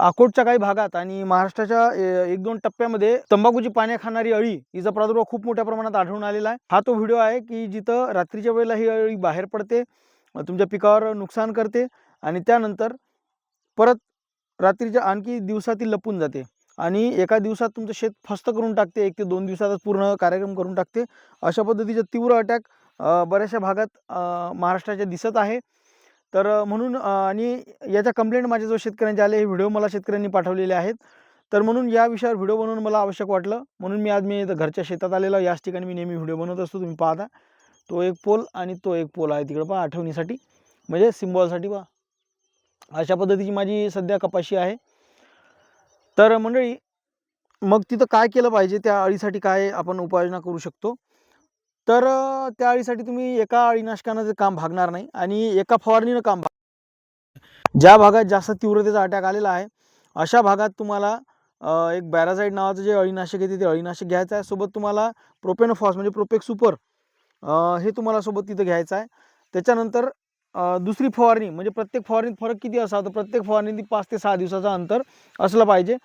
अकोटच्या काही भागात आणि महाराष्ट्राच्या एक दोन टप्प्यामध्ये तंबाखूची पाने खाणारी अळी हिचा प्रादुर्भाव खूप मोठ्या प्रमाणात आढळून आलेला आहे. हा तो व्हिडिओ आहे की जिथं रात्रीच्या वेळेला ही अळी बाहेर पडते तुमच्या पिकावर नुकसान करते आणि त्यानंतर परत रात्रीच्या आणखी दिवसातील लपून जाते आणि एका दिवसात तुमचं शेत फस्त करून टाकते एक ते दोन दिवसातच पूर्ण कार्यक्रम करून टाकते. अशा पद्धतीचा तीव्र अटॅक बऱ्याचशा भागात महाराष्ट्राच्या दिसत आहे. तर म्हणून आणि याच्या कंप्लेंट माझ्या जो शेतकऱ्यांचे आले हे व्हिडिओ मला शेतकऱ्यांनी पाठवलेले आहेत. तर म्हणून या विषयावर व्हिडिओ बनवून मला आवश्यक वाटलं. म्हणून मी आज मी घरच्या शेतात आलेलो याच ठिकाणी मी नेहमी व्हिडिओ बनवत असतो. तुम्ही पाहता. तो एक पोल आणि तो एक पोल आहे तिकडं पहा आठवणीसाठी. म्हणजे सिम्बॉलसाठी पहा. अशा पद्धतीची माझी सध्या कपाशी आहे. तर मंडळी मग तिथं काय केलं पाहिजे? त्या अळीसाठी काय आपण उपाययोजना करू शकतो? तर त्या अळीसाठी तुम्ही एका अळीनाशकानं ते काम भागणार नाही आणि एका फवारणीनं काम भाग ज्या भागात जास्त तीव्रतेचा अटॅक आलेला आहे अशा भागात तुम्हाला एक बॅराझाईड नावाचं जे अळीनाशक येते ते अळीनाशक घ्यायचं आहे. सोबत तुम्हाला प्रोपेनोफॉस म्हणजे प्रोपेक सुपर हे तुम्हाला सोबत तिथं घ्यायचं आहे. त्याच्यानंतर दुसरी फवारणी म्हणजे प्रत्येक फवारणीत फरक किती असा तर प्रत्येक फवारणीत पाच ते सहा दिवसाचं अंतर असलं पाहिजे.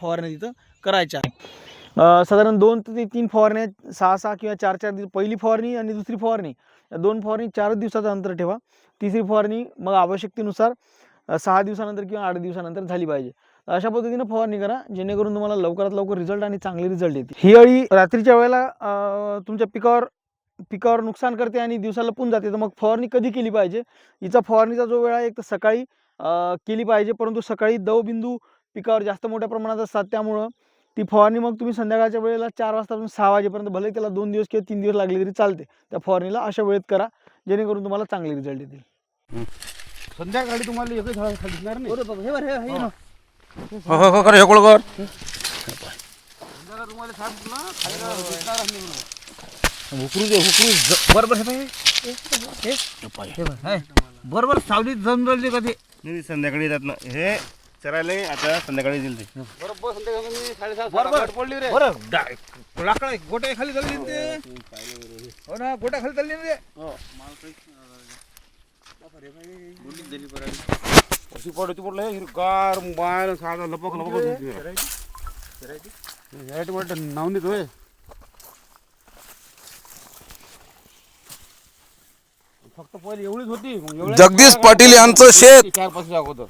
फवारणी तिथं करायच्या आहे साधारण दोन ते तीन फवारण्या सहा सहा किंवा चार चार दिवस पहिली फवारणी आणि दुसरी फवारणी. या दोन फवारणी चार दिवसाचं अंतर ठेवा. तिसरी फवारणी मग आवश्यकतेनुसार सहा दिवसानंतर किंवा आठ दिवसानंतर झाली पाहिजे. अशा पद्धतीनं फवारणी करा जेणेकरून तुम्हाला लवकरात लवकर रिझल्ट आणि चांगले रिझल्ट येतील. ही अळी रात्रीच्या वेळेला तुमच्या पिकावर पिकावर नुकसान करते आणि दिवसा लपून जाते. तर मग फवारणी कधी केली पाहिजे? हिचा फवारणीचा जो वेळ आहे एक तर सकाळी केली पाहिजे. परंतु सकाळी दवबिंदू पिकावर जास्त मोठ्या प्रमाणात असतात. त्यामुळं ती फवारणी मग तुम्ही संध्याकाळच्या वेळेला चार वाजतापासून सहा वाजेपर्यंत भले त्याला दोन दिवस किंवा तीन दिवस लागले तरी चालते त्या फवारणीला अशा वेळेत करा जेणेकरून तुम्हाला चांगले रिझल्ट येतील संध्याकाळी तुम्हाला एकच दिसणार नाही हो हो हो कर हे कर संध्याकाळी तुम्हाला ना नाही. हुकरू दे हुकरू ज- बरोबर हे. हे हे. बरोबर सावलीत जमून राहिली का ते संध्याकाळी येतात ना हे चरायला आता संध्याकाळी ते. बरोबर संध्याकाळी मी साडेसात बरोबर. पडली रे. बरं डा- लाकडं गोट्या खाली चालली ना ते? हो ना गोट्या खाली चालली ना ते अशी पडती पडलं हिरगार मोबाईल साधा लपक लपक नाव नाही होय फक्त पहिले एवढीच होती मग एवढ्या- जगदीश पाटील यांचं शेत. चार पाच अगोदर.